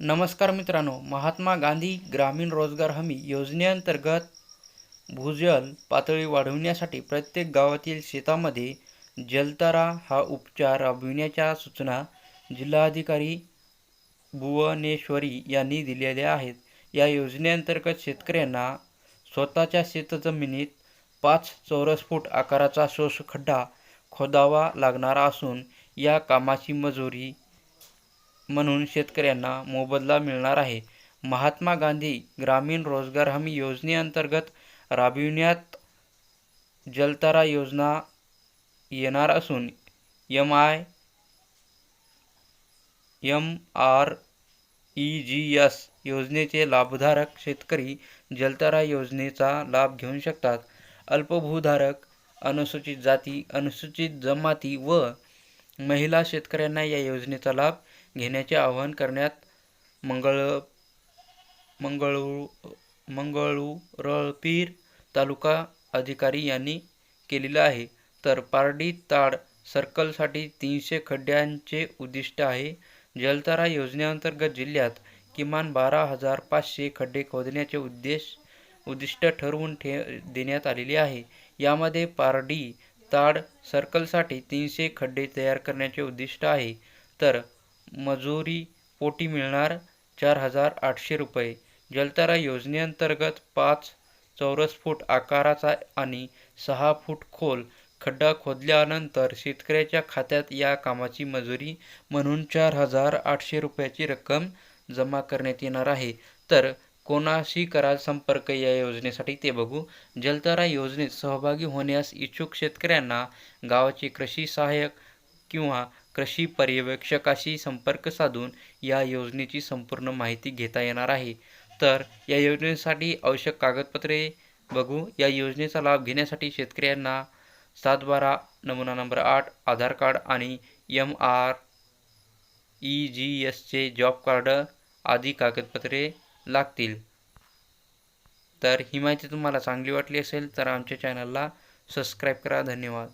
नमस्कार मित्रांनो महात्मा गांधी ग्रामीण रोजगार हमी योजनेअंतर्गत भूजल पातळी वाढविण्यासाठी प्रत्येक गावातील शेतामध्ये जलतारा हा उपचार राबविण्याच्या सूचना जिल्हाधिकारी भुवनेश्वरी यांनी दिलेल्या आहेत. या योजनेअंतर्गत शेतकऱ्यांना स्वतःच्या शेतजमिनीत पाच चौरस फूट आकाराचा शोषखड्डा खोदावा लागणार असून या कामाची मजुरी म्हणून शेतकऱ्यांना मोबदला मिळणार आहे. महात्मा गांधी ग्रामीण रोजगार हमी योजनेअंतर्गत राबविण्यात जलतारा योजना येणार असून M I M R E G S योजनेचे लाभधारक शेतकरी जलतारा योजनेचा लाभ घेऊ शकतात. अल्पभूधारक अनुसूचित जाती अनुसूचित जमाती व महिला शेतकऱ्यांना या योजनेचा लाभ घेण्याचे आवाहन करण्यात मंगळ मंगळू मंगळूरळपीर तालुका अधिकारी यांनी केलेलं आहे. तर पारडी ताड सर्कलसाठी तीनशे खड्ड्यांचे उद्दिष्ट आहे. जलतारा योजनेअंतर्गत जिल्ह्यात किमान बारा हजार पाचशे खड्डे खोदण्याचे उद्देश उद्दिष्ट ठरवून ठे देण्यात आलेले आहे. यामध्ये पारडी ताड सर्कलसाठी तीनशे खड्डे तयार करण्याचे उद्दिष्ट आहे. तर मजुरी पोटी मिळणार चार हजार आठशे रुपये. जलतारा योजनेअंतर्गत पाच चौरस फूट आकाराचा आणि सहा फूट खोल खड्डा खोदल्यानंतर शेतकऱ्याच्या खात्यात या कामाची मजुरी म्हणून चार हजार आठशे रुपयाची रक्कम जमा करण्यात येणार आहे. तर कोणाशी कराल संपर्क या योजनेसाठी ते बघू. जलतारा योजनेत सहभागी होण्यास इच्छुक शेतकऱ्यांना गावाचे कृषी सहाय्यक किंवा कृषी पर्यवेक्षकाशी संपर्क साधून या योजनेची संपूर्ण माहिती घेता येणार आहे. तर या योजनेसाठी आवश्यक कागदपत्रे बघू. या योजनेचा लाभ घेण्यासाठी शेतकऱ्यांना सात बारा नमुना नंबर आठ आधार कार्ड आणि एम आर ई जी एसचे जॉब कार्ड आदी कागदपत्रे लागतील. तर ही माहिती तुम्हाला चांगली वाटली असेल तर आमच्या चॅनलला सबस्क्राईब करा. धन्यवाद.